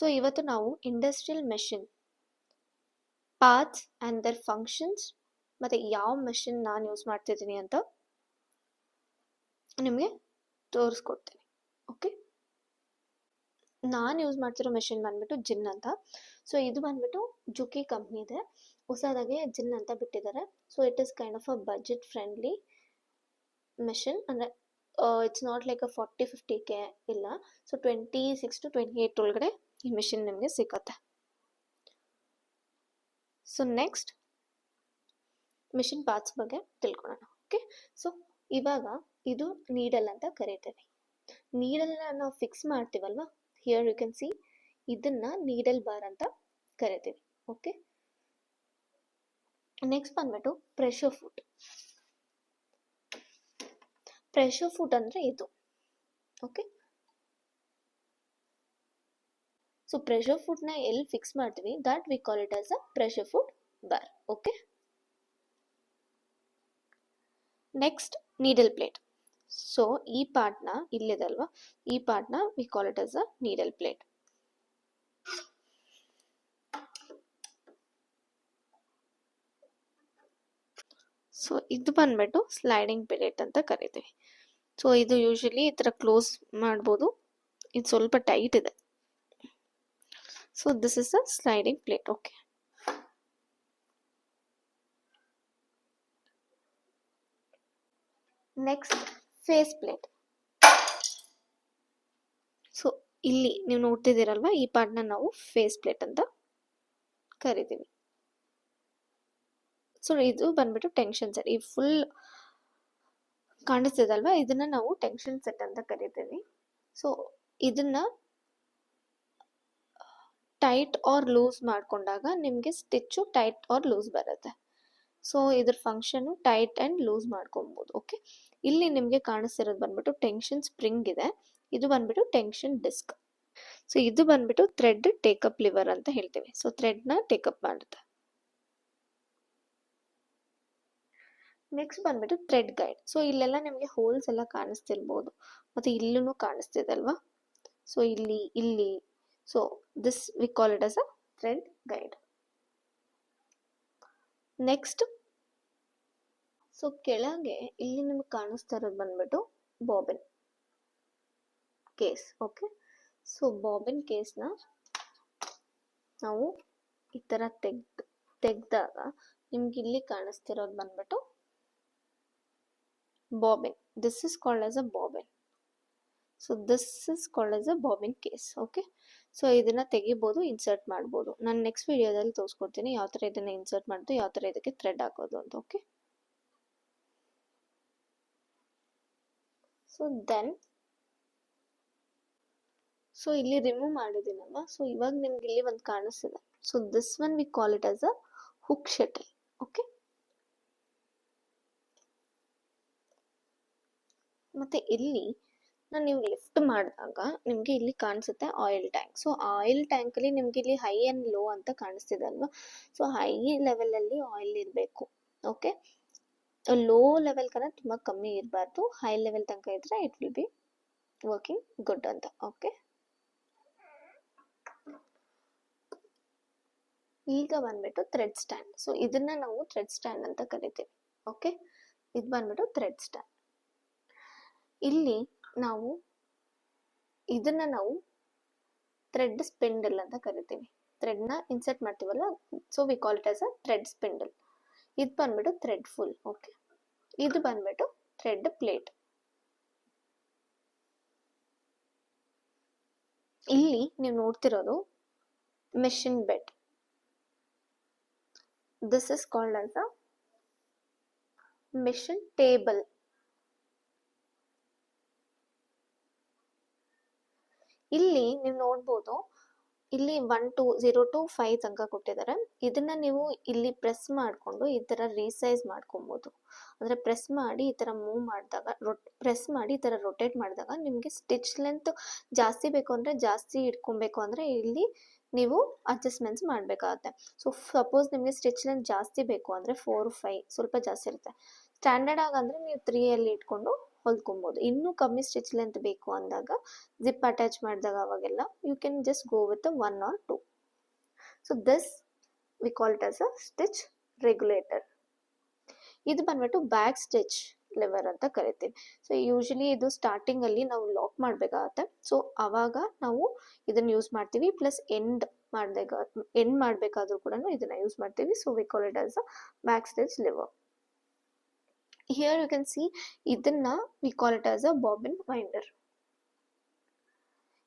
So ಇವತ್ತು ನಾವು industrial machine parts and their functions ಮತ್ತು ಯಾವ ಮೆಷಿನ್ ನಾನು ಯೂಸ್ ಮಾಡ್ತಿದ್ದೀನಿ ಅಂತ ನಿಮಗೆ ತೋರಿಸ್ಕೊಡ್ತೀನಿ. ಓಕೆ ನಾನು ಯೂಸ್ ಮಾಡ್ತಿರೋ ಮೆಷಿನ್ ಬಂದ್ಬಿಟ್ಟು ಜಿನ್ ಅಂತ. ಸೊ ಇದು ಬಂದ್ಬಿಟ್ಟು ಜುಕಿ ಕಂಪ್ನಿದೆ ಹೊಸದಾಗಿ ಜಿನ್ ಅಂತ ಬಿಟ್ಟಿದ್ದಾರೆ. So it is kind of a budget friendly machine ಅಂದರೆ it's not like a forty fifty K ಇಲ್ಲ. So twenty six to twenty eight ಒಳಗಡೆ ಈ ಮಿಷಿನ್ ನಿಮಗೆ ಸಿಗುತ್ತೆ. ಸೊ ನೆಕ್ಸ್ಟ್ ಮಿಷಿನ್ ಪಾರ್ಟ್ಸ್ ಬಗ್ಗೆ ತಿಳ್ಕೊಳ್ಳೋಣ ಓಕೆ ಸೊ ಇವಾಗ ಇದು ನೀಡಲ್ ಅಂತ ಕರಿತೀವಿ ನೀಡಲ್ನ ನಾವು ಫಿಕ್ಸ್ ಮಾಡ್ತೀವಲ್ವಾ? ಹಿಯರ್ ಯು ಕ್ಯಾನ್ ಸಿ ಇದನ್ನ ನೀಡಲ್ ಬಾರ್ ಅಂತ ಕರಿತೀವಿ ಓಕೆ ನೆಕ್ಸ್ಟ್ ಬಂದ್ಬಿಟ್ಟು ಪ್ರೆಷರ್ ಫುಡ್ ಪ್ರೆಷರ್ ಫುಡ್ ಅಂದ್ರೆ ಇದು ಓಕೆ ಸೊ ಪ್ರೆಷರ್ ಫುಡ್ನ ಎಲ್ಲಿ ಫಿಕ್ಸ್ ಮಾಡ್ತೀವಿ? That we call it as a pressure foot bar okay next needle plate so ಈ ಪಾರ್ಟ್ನ ಇಲ್ಲಿದೆ ಅಲ್ವಾ? ಈ ಪಾರ್ಟ್ನ we call it as a needle plate so ಇದು ಬಂದ್ಬಿಟ್ಟು ಸ್ಲೈಡಿಂಗ್ ಪ್ಲೇಟ್ ಅಂತ ಕರಿತೀವಿ. ಸೊ ಇದು ಯೂಶಲಿ ಈ ಥರ ಕ್ಲೋಸ್ ಮಾಡ್ಬೋದು. ಇದು ಸ್ವಲ್ಪ ಟೈಟ್ ಇದೆ. So this is a sliding plate okay next face plate so ಇಲ್ಲಿ ನೀವು ನೋಡ್ತಿದ್ದೀರಲ್ವಾ, ಈ ಪಾರ್ಟ್ನ ನಾವು ಫೇಸ್ ಪ್ಲೇಟ್ ಅಂತ ಕರಿತೀವಿ. ಸೊ ಇದು ಬಂದ್ಬಿಟ್ಟು ಟೆನ್ಷನ್ ಸೆಟ್ ಈ ಫುಲ್ ಕಾಣಿಸ್ತಿದಲ್ವಾ, ಇದನ್ನ ನಾವು ಟೆನ್ಷನ್ ಸೆಟ್ ಅಂತ ಕರಿತೀವಿ. ಸೊ ಇದನ್ನ ಟೈಟ್ ಆರ್ ಲೂಸ್ ಮಾಡ್ಕೊಂಡಾಗ ನಿಮಗೆ ಸ್ಟಿಚ್ಚು ಟೈಟ್ ಆರ್ ಲೂಸ್ ಬರುತ್ತೆ. ಸೊ ಇದ್ರ ಫಂಕ್ಷನು ಟೈಟ್ ಆ್ಯಂಡ್ ಲೂಸ್ ಮಾಡ್ಕೊಬೋದು ಓಕೆ ಇಲ್ಲಿ ನಿಮಗೆ ಕಾಣಿಸ್ತಿರೋದು ಬಂದ್ಬಿಟ್ಟು ಟೆನ್ಷನ್ ಸ್ಪ್ರಿಂಗ್ ಇದೆ. ಇದು ಬಂದ್ಬಿಟ್ಟು ಟೆನ್ಷನ್ ಡಿಸ್ಕ್ ಸೊ ಇದು ಬಂದ್ಬಿಟ್ಟು ಥ್ರೆಡ್ ಟೇಕಪ್ ಲಿವರ್ ಅಂತ ಹೇಳ್ತೀವಿ. ಸೊ ಥ್ರೆಡ್ನ ಟೇಕಪ್ ಮಾಡುತ್ತೆ. ನೆಕ್ಸ್ಟ್ ಬಂದ್ಬಿಟ್ಟು ಥ್ರೆಡ್ ಗೈಡ್ ಸೊ ಇಲ್ಲೆಲ್ಲ ನಿಮಗೆ ಹೋಲ್ಸ್ ಎಲ್ಲ ಕಾಣಿಸ್ತಿರ್ಬೋದು. ಮತ್ತು ಇಲ್ಲೂ ಕಾಣಿಸ್ತಿದೆ ಅಲ್ವಾ? ಸೊ ಇಲ್ಲಿ ಇಲ್ಲಿ so this we call it as a thread guide next so ಕೆಳಗೆ ಇಲ್ಲಿ ನಿಮ್ಗೆ ಕಾಣಿಸ್ತಾ ಇರೋದು ಬಂದ್ಬಿಟ್ಟು bobbin case okay so bobbin ಕೇಸ್ನ ನಾವು ಈ ಥರ ತೆಗ್ದು, ತೆಗ್ದಾಗ ನಿಮ್ಗೆ ಇಲ್ಲಿ ಕಾಣಿಸ್ತಿರೋದು ಬಂದ್ಬಿಟ್ಟು bobbin this is called as a bobbin so this is called as a bobbin case okay so ಇದನ್ನು ತೆಗಿಬೋದು ಇನ್ಸರ್ಟ್ ಮಾಡ್ಬೋದು. ನಾನು ನೆಕ್ಸ್ಟ್ ವಿಡಿಯೋದಲ್ಲಿ ತೋರಿಸ್ಕೊಡ್ತೀನಿ ಯಾವ ಥರ ಇದನ್ನು ಇನ್ಸರ್ಟ್ ಮಾಡೋದು ಯಾವ ಥರ ಇದಕ್ಕೆ ಥ್ರೆಡ್ ಹಾಕೋದು ಅಂತ ಓಕೆ ಸೊ ದೆನ್ ಸೊ ಇಲ್ಲಿ ರಿಮೂವ್ ಮಾಡಿದ್ದೀನಲ್ಲ ಸೊ ಇವಾಗ ನಿಮ್ಗೆ ಇಲ್ಲಿ ಒಂದು ಕಾಣಿಸ್ತಿದೆ. So this one we call it as a hook shuttle okay ಮತ್ತೆ ಇಲ್ಲಿ ನಾನು ನೀವು ಲಿಫ್ಟ್ ಮಾಡಿದಾಗ ನಿಮಗೆ ಇಲ್ಲಿ ಕಾಣಿಸುತ್ತೆ ಆಯಿಲ್ ಟ್ಯಾಂಕ್ ಸೊ ಆಯಿಲ್ ಟ್ಯಾಂಕಲ್ಲಿ ನಿಮ್ಗೆ ಇಲ್ಲಿ ಹೈ ಆ್ಯಂಡ್ ಲೋ ಅಂತ ಕಾಣಿಸ್ತಿದೆ ಅಲ್ವಾ? ಸೊ ಹೈ ಲೆವೆಲಲ್ಲಿ ಆಯಿಲ್ ಇರಬೇಕು. ಓಕೆ ಲೋ ಲೆವೆಲ್ ಕನ್ನ ತುಂಬ ಕಮ್ಮಿ ಇರಬಾರ್ದು. ಹೈ ಲೆವೆಲ್ ತನಕ ಇದ್ದರೆ it will be working good ಅಂತ. ಓಕೆ ಈಗ ಬಂದ್ಬಿಟ್ಟು ಥ್ರೆಡ್ ಸ್ಟ್ಯಾಂಡ್ ಸೊ ಇದನ್ನ ನಾವು ಥ್ರೆಡ್ ಸ್ಟ್ಯಾಂಡ್ ಅಂತ ಕರಿತೀವಿ. ಓಕೆ ಇದು ಬಂದ್ಬಿಟ್ಟು ಥ್ರೆಡ್ ಸ್ಟ್ಯಾಂಡ್ ಇಲ್ಲಿ ನಾವು ಇದನ್ನ ನಾವು ಥ್ರೆಡ್ ಸ್ಪಿಂಡಲ್ ಅಂತ ಕರಿತೀವಿ. ಥ್ರೆಡ್ನ ಇನ್ಸರ್ಟ್ ಮಾಡ್ತೀವಲ್ಲ so we call it as a thread spindle ಇದು ಬಂದ್ಬಿಟ್ಟು ಥ್ರೆಡ್ ಫುಲ್ ಓಕೆ ಇದು ಬಂದ್ಬಿಟ್ಟು ಥ್ರೆಡ್ ಪ್ಲೇಟ್ ಇಲ್ಲಿ ನೀವು ನೋಡ್ತಿರೋದು machine bed this is called as a machine table ಇಲ್ಲಿ ನೀವು ನೋಡ್ಬೋದು, ಇಲ್ಲಿ one two zero two five ತನಕ ಕೊಟ್ಟಿದ್ದಾರೆ ಇದನ್ನ ನೀವು ಇಲ್ಲಿ ಪ್ರೆಸ್ ಮಾಡಿಕೊಂಡು ಈ ಥರ ರೀಸೈಸ್ ಮಾಡ್ಕೊಬೋದು. ಅಂದರೆ ಪ್ರೆಸ್ ಮಾಡಿ ಈ ಥರ ಮೂವ್ ಮಾಡಿದಾಗ ರೊಟ್ ಪ್ರೆಸ್ ಮಾಡಿ ಈ ಥರ ರೊಟೇಟ್ ಮಾಡಿದಾಗ ನಿಮಗೆ ಸ್ಟಿಚ್ ಲೆಂತ್ ಜಾಸ್ತಿ ಬೇಕು ಅಂದರೆ ಜಾಸ್ತಿ ಇಟ್ಕೊಬೇಕು ಅಂದರೆ ಇಲ್ಲಿ ನೀವು ಅಡ್ಜಸ್ಟ್ಮೆಂಟ್ಸ್ ಮಾಡಬೇಕಾಗತ್ತೆ. ಸೊ ಸಪೋಸ್ ನಿಮಗೆ ಸ್ಟಿಚ್ ಲೆಂತ್ ಜಾಸ್ತಿ ಬೇಕು ಅಂದರೆ ಫೋರ್ ಫೈವ್ ಸ್ವಲ್ಪ ಜಾಸ್ತಿ ಇರುತ್ತೆ. ಸ್ಟ್ಯಾಂಡರ್ಡ್ ಆಗಂದ್ರೆ ನೀವು ತ್ರೀಯಲ್ಲಿ ಇಟ್ಕೊಂಡು ಹೊಲ್ಕೊಬೋದು. ಇನ್ನೂ ಕಮ್ಮಿ ಸ್ಟಿಚ್ ಲೆಂತ್ ಬೇಕು ಅಂದಾಗ ಜಿಪ್ ಅಟ್ಯಾಚ್ ಮಾಡಿದಾಗ ಅವಾಗೆಲ್ಲ you can just go with one or two so this we call it as a stitch regulator ಇದು ಬಂದ್ಬಿಟ್ಟು ಬ್ಯಾಕ್ ಸ್ಟಿಚ್ ಲಿವರ್ ಅಂತ ಕರಿತೀವಿ. ಸೊ ಯೂಶಲಿ ಇದು ಸ್ಟಾರ್ಟಿಂಗ್ ಅಲ್ಲಿ ನಾವು ಲಾಕ್ ಮಾಡಬೇಕಾಗತ್ತೆ. ಸೊ ಅವಾಗ ನಾವು ಇದನ್ನ ಯೂಸ್ ಮಾಡ್ತೀವಿ. ಪ್ಲಸ್ ಎಂಡ್ ಮಾಡಿದಾಗ ಎಂಡ್ ಮಾಡಬೇಕಾದ್ರೂ ಕೂಡ ಇದನ್ನ ಯೂಸ್ ಮಾಡ್ತೀವಿ. So we call it as a back stitch lever here you can see ಇದನ್ನ we call it as a bobbin winder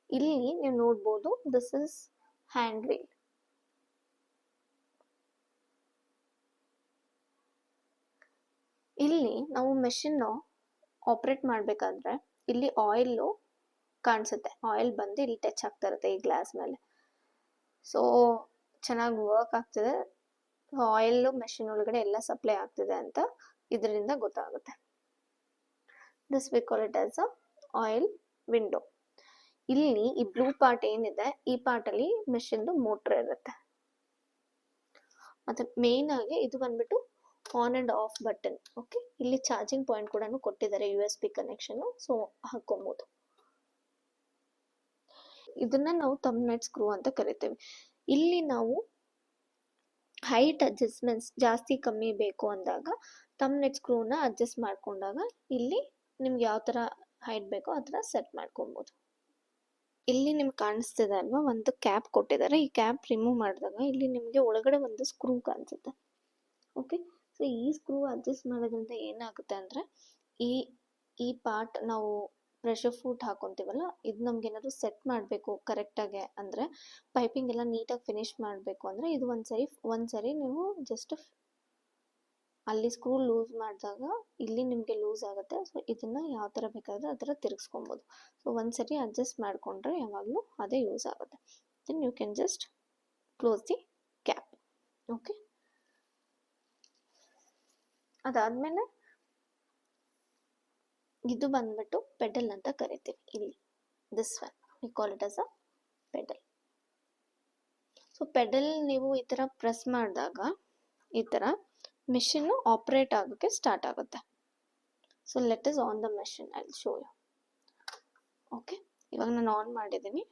ಇಲ್ಲಿ ನೀವು ನೋಡ್ಬೋದು ದಿಸ್ ಇಸ್ ಹ್ಯಾಂಡ್ ವೀಲ್ ಇಲ್ಲಿ ನಾವು ಮೆಷಿನ್ ಆಪರೇಟ್ ಮಾಡಬೇಕಾದ್ರೆ ಇಲ್ಲಿ ಆಯಿಲ್ ಕಾಣಿಸುತ್ತೆ. ಆಯಿಲ್ ಬಂದು ಇಲ್ಲಿ ಟಚ್ ಆಗ್ತಾ ಇರುತ್ತೆ ಈ ಗ್ಲಾಸ್ ಮೇಲೆ. ಸೊ ಚೆನ್ನಾಗಿ ವರ್ಕ್ ಆಗ್ತಿದೆ. ಆಯಿಲ್ ಮೆಷಿನ್ ಒಳಗಡೆ ಎಲ್ಲ ಸಪ್ಲೈ ಆಗ್ತಿದೆ ಅಂತ ಇದರಿಂದ ಗೊತ್ತಾಗುತ್ತೆ. This we call it as a oil window ಇಲ್ಲಿ ಈ ಬ್ಲೂ ಪಾರ್ಟ್ ಏನಿದೆ, ಈ ಪಾರ್ಟ್ ಅಲ್ಲಿ ಮೆಷಿನ್ದು ಮೋಟ್ರ್ ಇರುತ್ತೆ. ಮತ್ತೆ ಮೇನ್ ಆಗಿ ಇದು ಬಂದ್ಬಿಟ್ಟು on and off button okay ಇಲ್ಲಿ ಚಾರ್ಜಿಂಗ್ ಪಾಯಿಂಟ್ ಕೂಡ ಕೊಟ್ಟಿದ್ದಾರೆ U S B connection so ಹಾಕೊಬಹುದು ಇದನ್ನ ನಾವು ತಮ್ ನೆಟ್ ಸ್ಕ್ರೂ ಅಂತ ಕರಿತೇವೆ. ಇಲ್ಲಿ ನಾವು ಹೈಟ್ ಅಡ್ಜಸ್ಟ್ಮೆಂಟ್ಸ್ ಜಾಸ್ತಿ ಕಮ್ಮಿ ಬೇಕು ಅಂದಾಗ ತಮ್ಮ ನೆಟ್ ಸ್ಕ್ರೂನ ಅಡ್ಜಸ್ಟ್ ಮಾಡ್ಕೊಂಡಾಗ ಇಲ್ಲಿ ನಿಮ್ಗೆ ಯಾವ ತರ ಹೈಟ್ ಬೇಕೋ ಆ ಥರ ಸೆಟ್ ಮಾಡ್ಕೊಬೋದು. ಇಲ್ಲಿ ನಿಮ್ಗೆ ಕಾಣಿಸ್ತಿದೆ ಅಲ್ವಾ? ಒಂದು ಕ್ಯಾಪ್ ಕೊಟ್ಟಿದ್ದಾರೆ. ಈ ಕ್ಯಾಪ್ ರಿಮೂವ್ ಮಾಡಿದಾಗ ಇಲ್ಲಿ ನಿಮಗೆ ಒಳಗಡೆ ಒಂದು ಸ್ಕ್ರೂ ಕಾಣಿಸುತ್ತೆ. ಓಕೆ ಸೊ ಈ ಸ್ಕ್ರೂ ಅಡ್ಜಸ್ಟ್ ಮಾಡೋದ್ರಿಂದ ಏನಾಗುತ್ತೆ ಅಂದರೆ ಈ ಈ ಪಾರ್ಟ್ ನಾವು ಪ್ರೆಷರ್ ಫ್ರೂಟ್ ಹಾಕೊಂತೀವಲ್ಲ, ಇದು ನಮ್ಗೆ ಏನಾದ್ರು ಸೆಟ್ ಮಾಡಬೇಕು ಕರೆಕ್ಟಾಗಿ ಅಂದರೆ ಪೈಪಿಂಗ್ ಎಲ್ಲ ನೀಟಾಗಿ ಫಿನಿಶ್ ಮಾಡಬೇಕು ಅಂದರೆ ಇದು ಒಂದ್ಸರಿ ಒಂದ್ಸರಿ ನೀವು ಜಸ್ಟ್ ಅಲ್ಲಿ ಸ್ಕ್ರೂ ಲೂಸ್ ಮಾಡಿದಾಗ ಇಲ್ಲಿ ನಿಮಗೆ ಲೂಸ್ ಆಗುತ್ತೆ. ಸೊ ಇದನ್ನ ಯಾವ ಥರ ಬೇಕಾದ್ರೆ ಆ ಥರ ತಿರುಗಿಸ್ಕೊಬೋದು. ಸೊ ಒಂದ್ಸರಿ ಅಡ್ಜಸ್ಟ್ ಮಾಡಿಕೊಂಡ್ರೆ ಯಾವಾಗಲೂ ಅದೇ ಯೂಸ್ ಆಗುತ್ತೆ. Then you can just close the cap okay ಅದಾದಮೇಲೆ ಇದು ಬಂದ್ಬಿಟ್ಟು ಪೆಡಲ್ ಅಂತ ಕರಿತೀವಿ ಇಲ್ಲಿ. This one we call it as a pedal. So pedal ನೀವು ಈ ಥರ ಪ್ರೆಸ್ ಮಾಡಿದಾಗ ಈ ಥರ ಮಿಷಿನ್ ಆಪ್ರೇಟ್ ಆಗೋಕ್ಕೆ ಸ್ಟಾರ್ಟ್ ಆಗುತ್ತೆ. So let us on the machine I show you okay ಇವಾಗ ನಾನು ಆನ್ ಮಾಡಿದ್ದೀನಿ.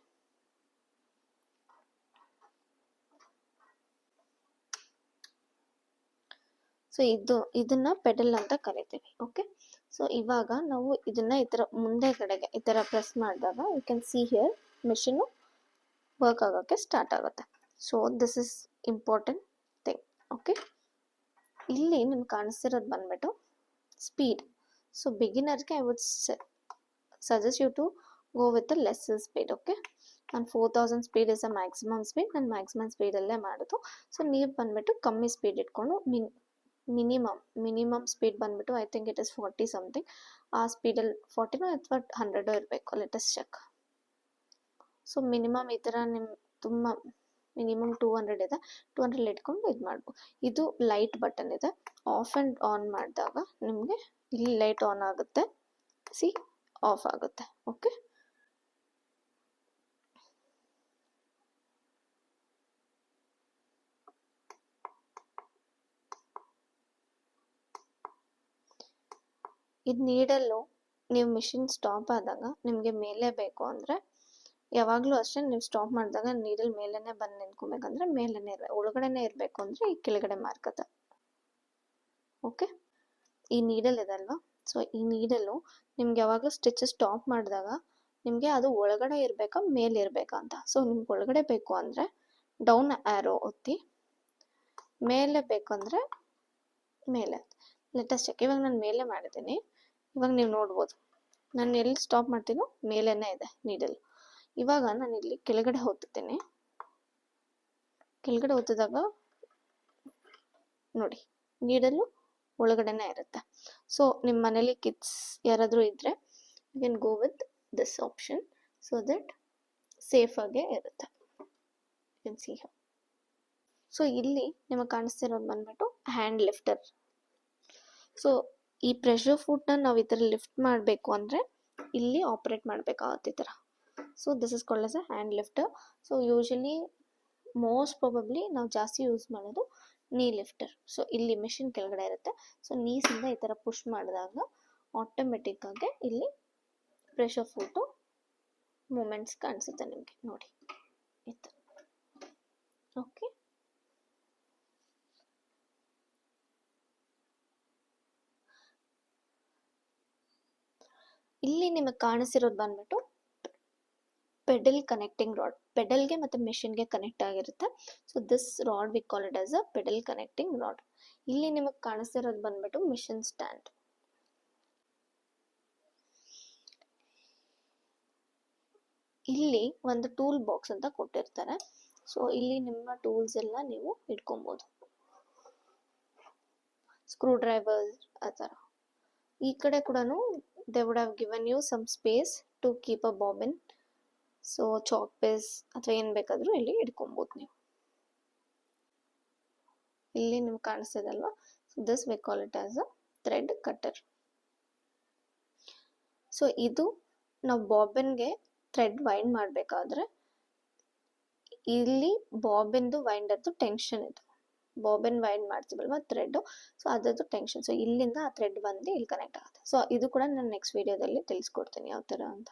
ಸೊ ಇದು, ಇದನ್ನ ಪೆಡಲ್ ಅಂತ ಕರಿತೀವಿ. ಓಕೆ ಸೊ ಇವಾಗ ನಾವು ಇದನ್ನ ಈ ಥರ ಮುಂದೆ ಕಡೆಗೆ ಈ ಥರ ಪ್ರೆಸ್ ಮಾಡಿದಾಗ you can see here machine work ಆಗೋಕ್ಕೆ ಸ್ಟಾರ್ಟ್ ಆಗುತ್ತೆ. So this is important thing okay ಇಲ್ಲಿ ನಿಮ್ಗೆ ಕಾಣಿಸ್ತಿರೋದು ಬಂದ್ಬಿಟ್ಟು speed so ಬಿಗಿನರ್ಗೆ I would suggest you to go with less speed okay ನಾನು four thousand speed is a maximum speed ನಾನು maximum ಸ್ಪೀಡಲ್ಲೇ ಮಾಡೋದು. ಸೊ ನೀವು ಬಂದ್ಬಿಟ್ಟು ಕಮ್ಮಿ ಸ್ಪೀಡ್ ಇಟ್ಕೊಂಡು, ಮಿನ್ ಮಿನಿಮಮ್ ಮಿನಿಮಮ್ ಸ್ಪೀಡ್ ಬಂದ್ಬಿಟ್ಟು I think it is forty something ಆ ಸ್ಪೀಡಲ್ಲಿ ಫಾರ್ಟಿನೋ ಅಥವಾ ಹಂಡ್ರೆಡೋ ಇರಬೇಕು ಲೆಟೆಸ್ಟ್ ಚೆಕ್ ಸೊ ಮಿನಿಮಮ್ ಈ ಥರ ನಿಮ್ಮ ತುಂಬ ಮಿನಿಮಮ್ ಟೂ ಹಂಡ್ರೆಡ್ ಇದೆ. ಟೂ ಹಂಡ್ರೆಡ್ ಇಟ್ಕೊಂಡು ಇದು ಮಾಡ್ಬೋದು ಇದು ಲೈಟ್ ಬಟನ್ ಇದೆ. ಆಫ್ ಆ್ಯಂಡ್ ಆನ್ ಮಾಡಿದಾಗ ನಿಮಗೆ ಇಲ್ಲಿ ಲೈಟ್ ಆನ್ ಆಗುತ್ತೆ. ಸಿ ಆಫ್ ಆಗುತ್ತೆ. ಓಕೆ ಇದು ನೀಡಲ್ಲು ನೀವು ಮಿಷಿನ್ ಸ್ಟಾಪ್ ಆದಾಗ ನಿಮಗೆ ಮೇಲೆ ಬೇಕು ಅಂದರೆ ಯಾವಾಗಲೂ ಅಷ್ಟೇ ನೀವು ಸ್ಟಾಪ್ ಮಾಡಿದಾಗ ನೀಡಲ್ ಮೇಲೇ ಬಂದು ನಿಂತ್ಕೊಬೇಕಂದ್ರೆ ಮೇಲೇ ಇರಬೇಕು ಒಳಗಡೆನೇ ಇರಬೇಕು ಅಂದರೆ ಈ ಕೆಳಗಡೆ ಮಾರ್ಕದ ಓಕೆ? ಈ ನೀಡಲ್ ಇದಲ್ವಾ ಸೊ, ಈ ನೀಡಲ್ಲು ನಿಮ್ಗೆ ಯಾವಾಗಲೂ ಸ್ಟಿಚ್ ಸ್ಟಾಪ್ ಮಾಡಿದಾಗ ನಿಮಗೆ ಅದು ಒಳಗಡೆ ಇರಬೇಕಾ, ಮೇಲೆ ಇರಬೇಕಾ ಅಂತ. ಸೊ, ನಿಮ್ಗೆ ಒಳಗಡೆ ಬೇಕು ಅಂದರೆ ಡೌನ್ ಆ್ಯರೋ ಒತ್ತಿ ಮೇಲೆ ಬೇಕು ಅಂದರೆ ಮೇಲೆ. ಲೆಟೆಸ್ಟ್ ಚೆಕ್ ಇವಾಗ ನಾನು ಮೇಲೆ ಮಾಡಿದ್ದೀನಿ. ಇವಾಗ ನೀವು ನೋಡ್ಬೋದು. ನಾನು ಎಲ್ಲಿ ಸ್ಟಾಪ್ ಮಾಡ್ತೀನೋ ಮೇಲೇನೆ ಇದೆ ನೀಡಲ್ ಇವಾಗ ನಾನು ಇಲ್ಲಿ ಕೆಳಗಡೆ ಹೊತ್ತಿದ್ದೀನಿ ಕೆಳಗಡೆ ಹೊತ್ತಿದಾಗ ನೋಡಿ ನೀಡಲು ಒಳಗಡೆನೆ ಇರುತ್ತೆ. ಸೊ ನಿಮ್ಮ ಮನೇಲಿ ಕಿಡ್ಸ್ ಯಾರಾದರೂ ಇದ್ದರೆ you can go with this option so that ಸೇಫಾಗೆ ಇರುತ್ತೆ. ಯು ಸಿ ಸೊ ಇಲ್ಲಿ ನಿಮಗೆ ಕಾಣಿಸ್ತಿರೋದು ಬಂದ್ಬಿಟ್ಟು ಹ್ಯಾಂಡ್ ಲಿಫ್ಟರ್ ಸೊ ಈ ಪ್ರೆಷರ್ ಫುಡ್ನ ನಾವು ಈ ಥರ ಲಿಫ್ಟ್ ಮಾಡಬೇಕು ಅಂದರೆ ಇಲ್ಲಿ ಆಪ್ರೇಟ್ ಮಾಡಬೇಕಾಗುತ್ತೆ ಈ ಥರ. So this is called as a hand lifter so usually most probably ನಾವು ಜಾಸ್ತಿ ಯೂಸ್ ಮಾಡೋದು ನೀ ಲಿಫ್ಟರ್ ಸೊ ಇಲ್ಲಿ ಮಿಷಿನ್ ಕೆಳಗಡೆ ಇರುತ್ತೆ. ಸೊ ನೀಸಿಂದ ಈ ಥರ ಪುಷ್ ಮಾಡಿದಾಗ ಆಟೋಮೆಟಿಕ್ಕಾಗಿ ಇಲ್ಲಿ ಪ್ರೆಷರ್ ಫುಡ್ಡು ಮೂಮೆಂಟ್ಸ್ ಕಾಣಿಸುತ್ತೆ ನಿಮಗೆ. ನೋಡಿ. ಈ ಥರ ಓಕೆ ಇಲ್ಲಿ ನಿಮಗೆ ಕಾಣಿಸಿರೋದು ಬಂದ್ಬಿಟ್ಟು ಪೆಡಲ್ ಕನೆಕ್ಟಿಂಗ್ ರಾಡ್. ಪೆಡಲ್ಗೆ ಮತ್ತು ಮಿಷಿನ್ಗೆ ಕನೆಕ್ಟ್ ಆಗಿರುತ್ತೆ. So this rod we call it as a pedal connecting rod. ಇಲ್ಲಿ ನಿಮಗೆ ಕಾಣಿಸಿರೋದು ಬಂದ್ಬಿಟ್ಟು ಮಿಷಿನ್ ಸ್ಟ್ಯಾಂಡ್. ಇಲ್ಲಿ ಒಂದು ಟೂಲ್ ಬಾಕ್ಸ್ ಅಂತ ಕೊಟ್ಟಿರ್ತಾರೆ. ಸೊ ಇಲ್ಲಿ ನಿಮ್ಮ ಟೂಲ್ಸ್ ಎಲ್ಲ ನೀವು ಇಟ್ಕೊಬೋದು. ಸ್ಕ್ರೂ ಡ್ರೈವರ್ ಆ ಥರ. ಈ ಕಡೆ ಕೂಡ they would have given you some space to keep a bobbin so chalk piece ಅಥವಾ ಏನು ಬೇಕಾದರೂ ಇಲ್ಲಿ ಇಟ್ಕೊಬೋದು ನೀವು. ಇಲ್ಲಿ ನಿಮ್ಗೆ ಕಾಣಿಸ್ತದಲ್ವಾ? This we call it as a thread cutter so ಇದು ನಾವು ಬಾಬಿನ್ಗೆ ಥ್ರೆಡ್ ವೈಂಡ್ ಮಾಡಬೇಕಾದ್ರೆ, ಇಲ್ಲಿ ಬಾಬಿನ್ದು ವೈಂಡರ್ದು ಟೆನ್ಷನ್ ಇದು. ಬಾಬಿನ್ ವೈಂಡ್ ಮಾಡ್ತೀವಲ್ವ ಥ್ರೆಡ್ ಸೊ ಅದರದ್ದು ಟೆನ್ಷನ್ ಸೊ ಇಲ್ಲಿಂದ ಆ ಥ್ರೆಡ್ ಬಂದು ಇಲ್ಲಿ ಕನೆಕ್ಟ್ ಆಗುತ್ತೆ. ಸೊ ಇದು ಕೂಡ ನಾನು ನೆಕ್ಸ್ಟ್ ವಿಡಿಯೋದಲ್ಲಿ ತಿಳಿಸ್ಕೊಡ್ತೀನಿ ಯಾವ ಥರ ಅಂತ.